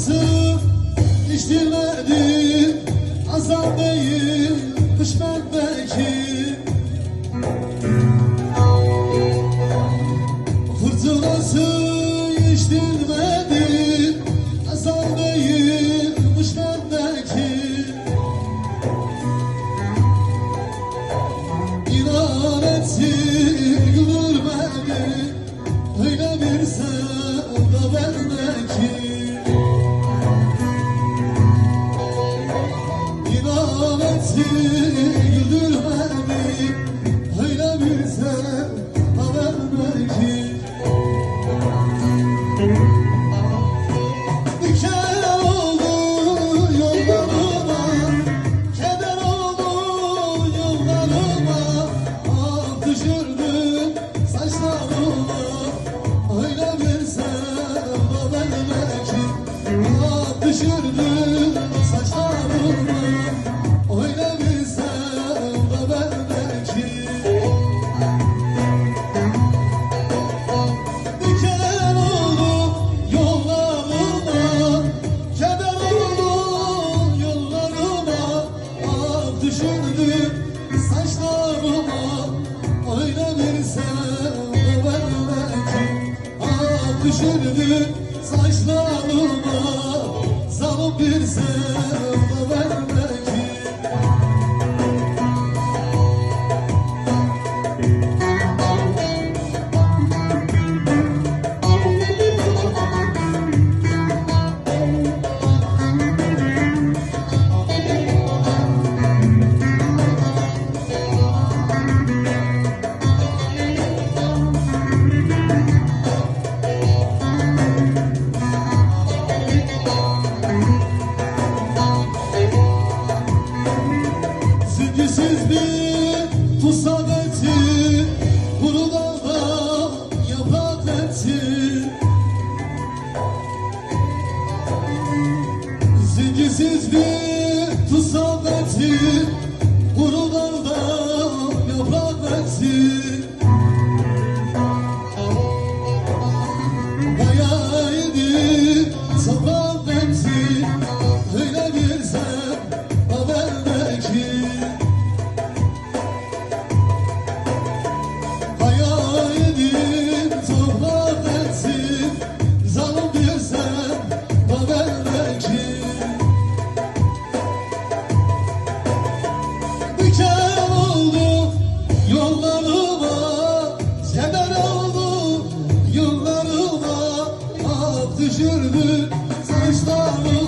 acı hiç dinmedim Azal değil düşmendeki Bir düşürdün saçlarıma Zaman bir sen eksin, kurudan da yaprak eksin. yıllarıma ah düşürdü saçlarını